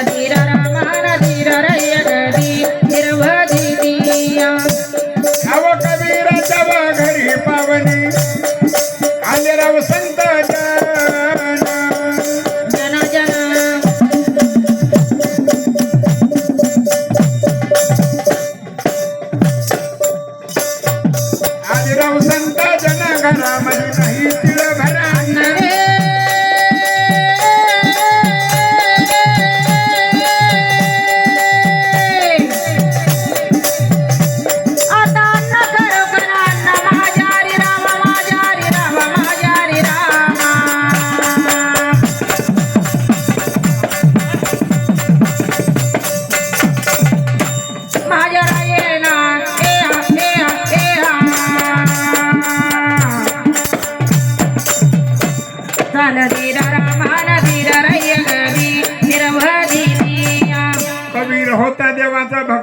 चाल धीर रामान धीर रय गदी निर्वधी दिया घरी पावनी आले राव संत जन जन जन आले राव संत जन घरामध्ये नाही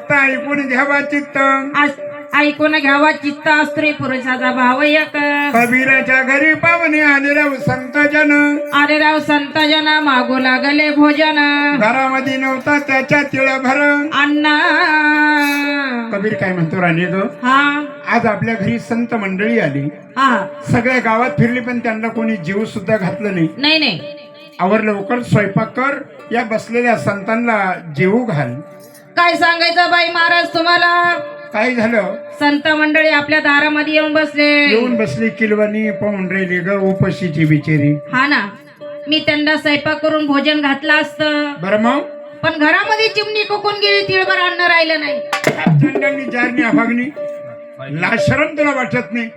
भक्त ऐकून घ्यावा चित्त? ऐकून घ्यावा चित्त? स्त्री पुरुषाचा भाव एक. कबीराच्या घरी पावणे आले राव संत जन अरे राव संत जन मागू लागले भोजन. घरामध्ये नव्हता त्याच्या तिळ भर अण्णा. कबीर काय म्हणतो राणी ग? हा. आज आपल्या घरी संत मंडळी आली. हा. सगळ्या गावात फिरली पण त्यांना कोणी जीव सुद्धा घातलं नाही. नाही नाही. आवर लवकर स्वयंपाक कर. या बसलेल्या संतांना जेवू घाल. काय सांगायचं बाई महाराज तुम्हाला? काय झालं? संत मंडळी आपल्या दारामध्ये येऊन बसले. येऊन बसली किलवानी पाहून राहिली ग उपाशीची बिचारी. हा ना. मी त्यांना स्वयंपाक करून भोजन घातलं असतं. बरं मग? पण घरामध्ये चिमणी कोकून गेली तिळभर अन्न राहिलं नाही. अभागणी. लाशरम तुला वाटत नाही.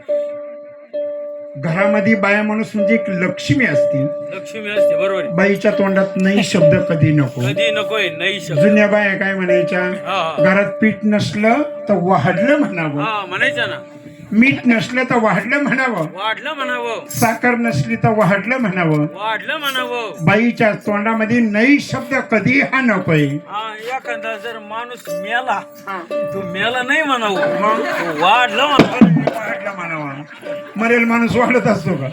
घरामध्ये बाया माणूस म्हणजे एक लक्ष्मी असती लक्ष्मी असते बरोबर आहे. बाईच्या तोंडात नाही शब्द कधी नको. कधी नकोय नाही शब्द. जुन्या बाया काय म्हणायच्या? हा. घरात पीठ नसलं तर वाढलं म्हणावं. हा म्हणायचं ना. मीठ नसलं तर वाढलं म्हणावं. वाढलं म्हणावं. साखर नसली तर वाढलं म्हणावं. वाढलं म्हणावं. बाईच्या तोंडामध्ये नाही शब्द कधी हा नकोय. हा एखादा जर माणूस मेला तो मेला नाही म्हणावं. तो वाढलं म्हणावं. वाढलं म्हणावं. मरेल माणूस वाढत असतो का?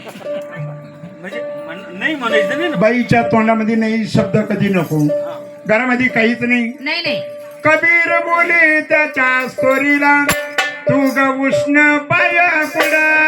म्हणजे म्हण- नाही म्हणायचं नाही ना. बाईच्या तोंडामध्ये नाही शब्द कधी नको. घरामध्ये काहीच नाही नाही नाही कबीर बोले त्याच्या स्टोरीला तू उष्ण पाया पुढा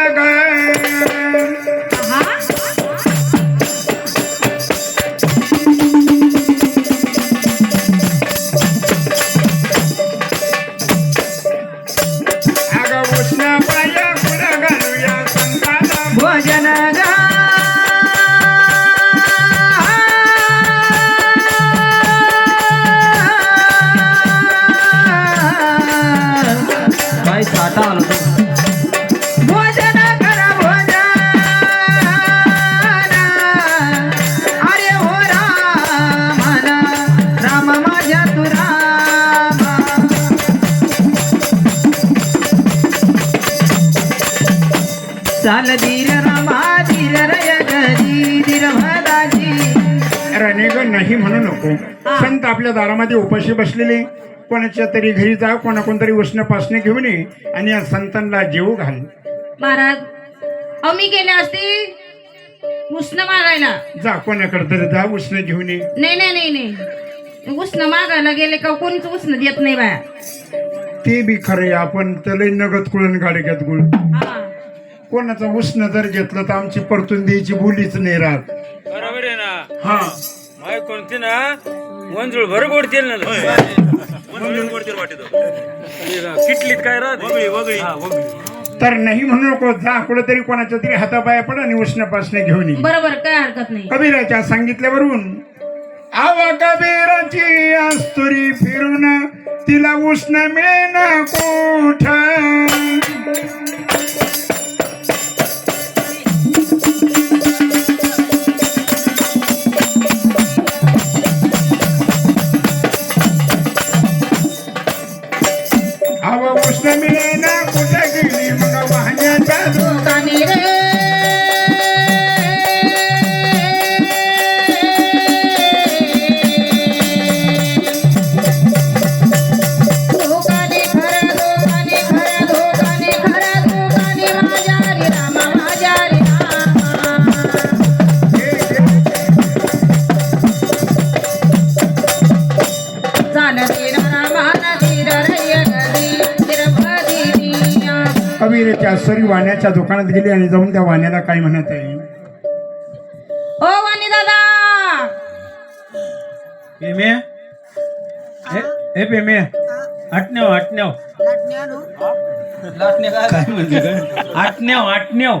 चाल धीर रामा धीर रय भदाजी नाही म्हणू नको. संत आपल्या दारामध्ये उपाशी बसलेले. कोणाच्या तरी घरी जा कोणा कोणतरी उष्ण पासणे घेऊन ये आणि या संतांना जेवू घाल. महाराज अमी गेले असते उष्ण मागायला. जा कोणाकडे तरी जा उष्ण घेऊन ये. नाही नाही नाही नाही. उष्ण मागायला गेले का कोणीच उष्ण देत नाही बाया. ते बी खरं आपण त्याला नगद कुळण गाडग्यात गुळ. हा. कोणाचं उष्ण जर घेतलं तर आमची परतून द्यायची बोलीच नाही राहत. बरोबर आहे ना? हा. माय कोणती ना वंजुळ भर गोडतील ना वंजुळ गोडतील वाटत. किटलीत काय राहत? वगळी वगळी. हा वगळी. तर नाही म्हणू नको जा कुठं तरी कोणाच्या तरी हातापाया पड आणि उष्ण पासणे घेऊन ये. बरोबर काय हरकत नाही. कबीराच्या सांगितल्यावरून आवा कबीराची आस्तुरी फिरून तिला उष्ण मिळेना कोठ? त्या सरी वाण्याच्या दुकानात गेली आणि जाऊन त्या वाण्याला काय म्हणत आहे? ओ वाणी दादा! पेमे? हे पेमे. आटण्याव आटण्याव. काय म्हणजे काय आटण्याव आटण्याव.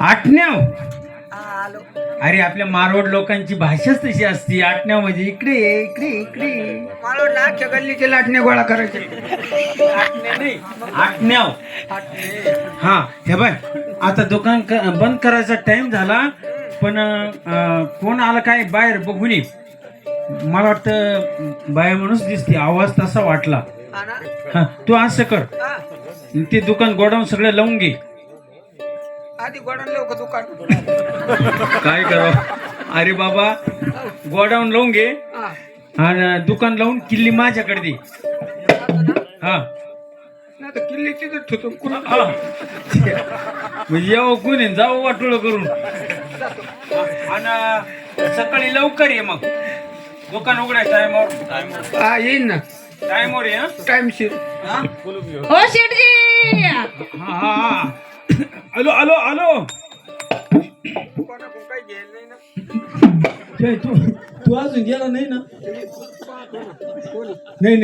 आटण्याव. अरे आपल्या मारवाड लोकांची भाषाच तशी असती. आटण्याव म्हणजे इकडे ये, इकडे इकडे वाटलं अख्ख्या गल्लीचे लाटणे गोळा करायचे. आटण्या नाही, आटण्याव. हा हे बाय आता दुकान क- बंद करायचा टाइम झाला पण अं, कोण आला काय बाहेर बघून ये. मला वाटतं बाया माणूस दिसते आवाज तसा वाटला. हा ना? हा तू असं कर. हा. ते दुकान गोडाऊन सगळं लावून घे. आधी गोडाऊन लवकर दुकान काय करावं अरे बाबा गोडाऊन लावून घे. हा. आणि दुकान लावून किल्ली माझ्याकडे दे. हा. नाही तर किल्ली तिथं ठेवतो. कुणा हा. म्हणजे यावं कोणी जावं वाटोळ करून. आणि सकाळी लवकर ये मग. दुकान उघडाय टायमावर हा येईन ना. टायमावर ये टाइमशीर ओ शेठजी! हा हा हा. घ्यायला नाही ना तू तू अजून गेला नाही ना नाही नाही